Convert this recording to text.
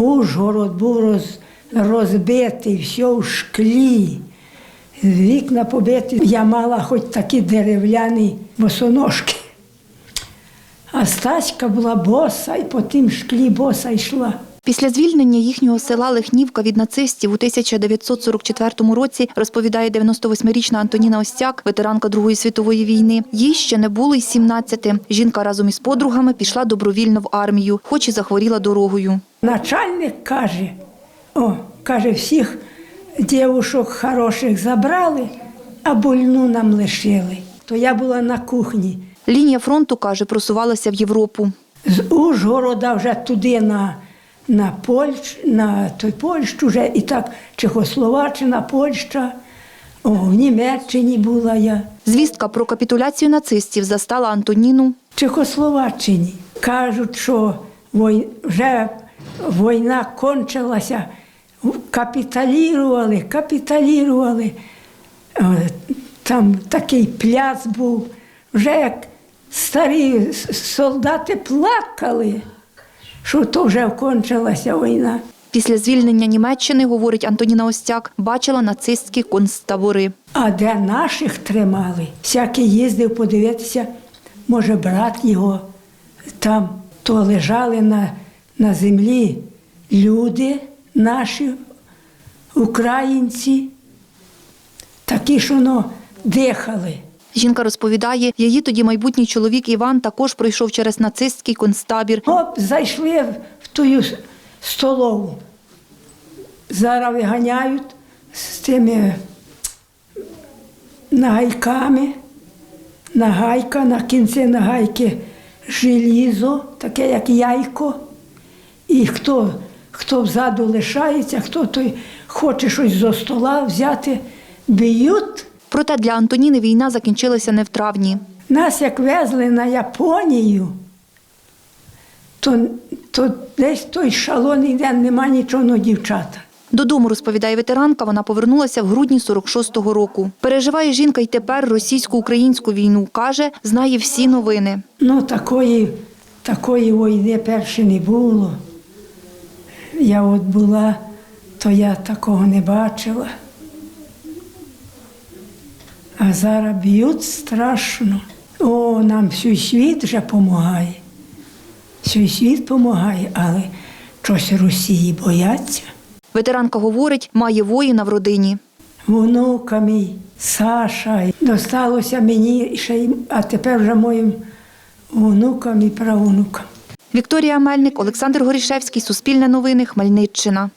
Ужгород був роз, розбитий, все в шклі. Вікна побиті. Я мала хоч такі дерев'яні босоножки. А Стаська була боса, і по тим шклі боса йшла. Після звільнення їхнього села Лихнівка від нацистів у 1944 році розповідає 98-річна Антоніна Остяк, ветеранка Другої світової війни. Їй ще не було й 17. Жінка разом із подругами пішла добровільно в армію, хоч і захворіла дорогою. Начальник каже, о, каже, всіх дівушок хороших забрали, а больну нам лишили. То я була на кухні. Лінія фронту, каже, просувалася в Європу. З Ужгорода вже туди на, на, Польщ, на той Польщу вже і так Чехословаччина, Польща. О, в Німеччині була я. Звістка про капітуляцію нацистів застала Антоніну. В Чехословаччині. Кажуть, що вой- вже війна кончилася, капіталірували, капіталірували. Там такий пляц був. Вже як старі солдати плакали, що то вже кончилася війна. Після звільнення Німеччини, говорить Антоніна Остяк, бачила нацистські концтабори. А де наших тримали, всякий їздив подивитися, може, брат його там, то лежали на, на землі люди наші, українці, такі, що ну, дихали. Жінка розповідає, її тоді майбутній чоловік Іван також пройшов через нацистський концтабір. Оп, зайшли в ту столову. Зараз виганяють з тими нагайками. Нагайка, на кінці нагайки желізо, таке як яйко. І хто, хто взаду лишається, хто той хоче щось зо стола взяти, б'ють. Проте для Антоніни війна закінчилася не в травні. Нас як везли на Японію, то, то десь той шалоний день нема нічого, ну дівчата. Додому, розповідає ветеранка, вона повернулася в грудні 46-го року. Переживає жінка й тепер російсько-українську війну. Каже, знає всі новини. Ну, такої, такої війни перше не було. Я от була, то я такого не бачила. А зараз б'ють страшно. О, нам всій світ вже допомагає. Всій світ допомагає, але щось Росії бояться. Ветеранка говорить, має воїна в родині. Внука мій, Саша, досталося мені, ще й- а тепер вже моїм внукам і правонукам. Вікторія Мельник, Олександр Горішевський, Суспільне новини, Хмельниччина.